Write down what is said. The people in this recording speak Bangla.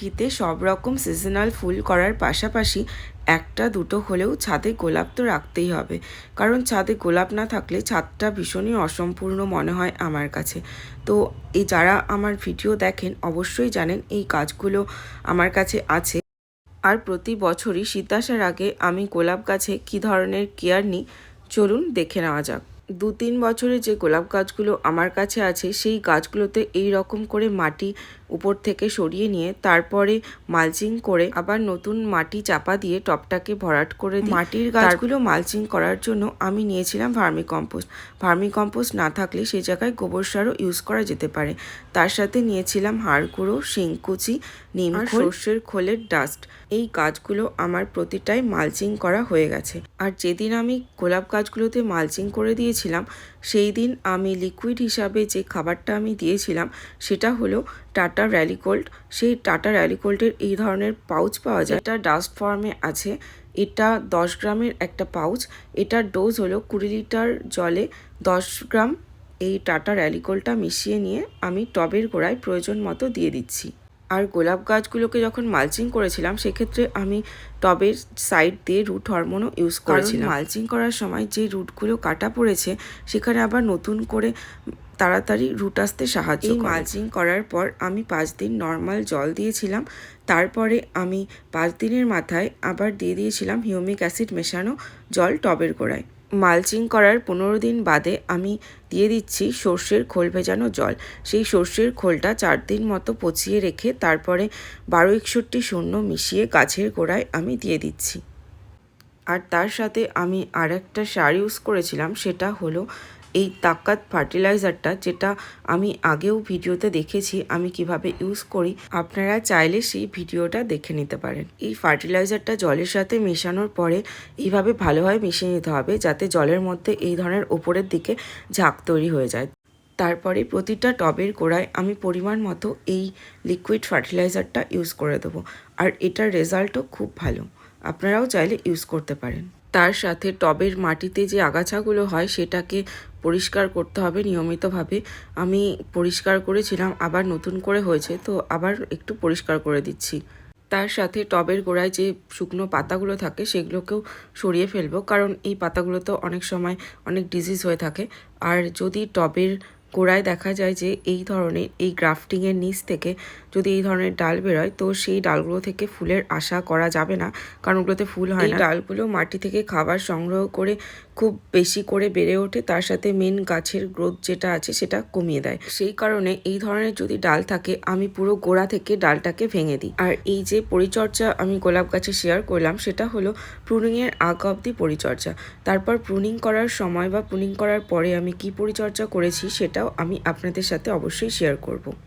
শীতে সব রকম সিজনাল ফুল করার পাশাপাশি একটা দুটো হলেও ছাদে গোলাপ তো রাখতেই হবে। কারণ ছাদে গোলাপ না থাকলে ছাদটা ভীষণই অসম্পূর্ণ মনে হয় আমার কাছে। তো এই যারা আমার ভিডিও দেখেন অবশ্যই জানেন এই কাজগুলো আমার কাছে আছে। আর প্রতি বছরই শীত আসার আগে আমি গোলাপ গাছে কী ধরনের কেয়ার নিই, চলুন দেখে নেওয়া যাক। দু তিন বছরে যে গোলাপ গাছগুলো আমার কাছে আছে, সেই গাছগুলোতে এই রকম করে মাটি উপর থেকে সরিয়ে নিয়ে তারপরে মালচিং করে আবার নতুন মাটি চাপা দিয়ে টপটাকে ভরাট করে দিই। মাটির গাছগুলো মালচিং করার জন্য আমি নিয়েছিলাম ভার্মি কম্পোস্ট ভার্মি কম্পোস্ট না থাকলে সেই জায়গায় গোবর সারও ইউজ করা যেতে পারে। তার সাথে নিয়েছিলাম হাড় গুঁড়ো শিংকুচি নিম সর্ষের খোলের ডাস্ট। এই গাছগুলো আমার প্রতিটাই মালচিং করা হয়ে গেছে। আর যেদিন আমি গোলাপ গাছগুলোতে মালচিং করে দিয়েছিলাম সেই দিন আমি লিকুইড হিসাবে যে খাবারটা আমি দিয়েছিলাম সেটা হলো টাটা র্যালিকোল্ড সেই টাটা র্যালিকোল্ডের এই ধরনের পাউচ পাওয়া যায়। এটা ডাস্ট ফর্মে আছে। এটা দশ গ্রামের একটা পাউচ। এটার ডোজ হলো কুড়ি লিটার জলে দশ গ্রাম। এই টাটা র্যালিকোলটা মিশিয়ে নিয়ে আমি টবের গোড়ায় প্রয়োজন মতো দিয়ে দিচ্ছি। আর গোলাপ গাছগুলোকে যখন মালচিং করেছিলাম সেক্ষেত্রে আমি টবের সাইড দিয়ে রুট হরমোনও ইউজ করেছিলাম। মালচিং করার সময় যে রুটগুলো কাটা পড়েছে সেখানে আবার নতুন করে তাড়াতাড়ি রুট আসতে সাহায্য এই মালচিং করার পর আমি পাঁচ দিন নর্মাল জল দিয়েছিলাম। তারপরে আমি পাঁচ দিনের মাথায় আবার দিয়ে দিয়েছিলাম হিউমিক অ্যাসিড মেশানো জল টবের গোড়ায়। মালচিং করার পনেরো দিন বাদে আমি দিয়ে দিচ্ছি সর্ষের খোল ভেজানো জল। সেই সর্ষের খোলটা চার দিন মতো পচিয়ে রেখে তারপরে বারো একষট্টি শূন্য মিশিয়ে গাছের গোড়ায় আমি দিয়ে দিচ্ছি। আর তার সাথে আমি আর একটা সার ইউজ করেছিলাম, সেটা হলো এই তাকাত ফার্টিলাইজারটা যেটা আমি আগেও ভিডিওতে দেখেছি, আমি কীভাবে ইউজ করি, আপনারা চাইলে সেই ভিডিওটা দেখে নিতে পারেন। এই ফার্টিলাইজারটা জলের সাথে মেশানোর পরে এইভাবে ভালোভাবে মিশিয়ে নিতে হবে যাতে জলের মধ্যে এই ধরনের ওপরের দিকে ঝাঁক তৈরি হয়ে যায়। তারপরে প্রতিটা টবের গোড়ায় আমি পরিমাণ মতো এই লিকুইড ফার্টিলাইজারটা ইউজ করে দেবো আর এটার রেজাল্টও খুব ভালো। আপনারাও চাইলে ইউজ করতে পারেন। তার সাথে টবের মাটিতে যে আগাছাগুলো হয় সেটাকে পরিষ্কার করতে হবে নিয়মিতভাবে। আমি পরিষ্কার করেছিলাম, আবার নতুন করে হয়েছে, তো আবার একটু পরিষ্কার করে দিচ্ছি। তার সাথে টবের গোড়ায় যে শুকনো পাতাগুলো থাকে, সেগুলোকেও সরিয়ে ফেলব, কারণ এই পাতাগুলো তো অনেক সময় অনেক ডিজিজ হয়ে থাকে। আর যদি টবের গোড়ায় দেখা যায় যে এই ধরনের, এই গ্রাফটিংয়ের নিচ থেকে যদি এই ধরনের ডাল বেরোয়, তো সেই ডালগুলো থেকে ফুলের আশা করা যাবে না, কারণ ওগুলোতে ফুল হয় না। ডালগুলো মাটি থেকে খাবার সংগ্রহ করে খুব বেশি করে বেড়ে ওঠে, তার সাথে মেন গাছের গ্রোথ যেটা আছে সেটা কমিয়ে দেয়। সেই কারণে এই ধরনের যদি ডাল থাকে, আমি পুরো গোড়া থেকে ডালটাকে ভেঙে দিই। আর এই যে পরিচর্যা আমি গোলাপ গাছে শেয়ার করলাম, সেটা হলো প্রুনিংয়ের আগ অব্দি পরিচর্যা। তারপর প্রুনিং করার সময় বা প্রুনিং করার পরে আমি কি পরিচর্যা করেছি, সেটাও আমি আপনাদের সাথে অবশ্যই শেয়ার করব।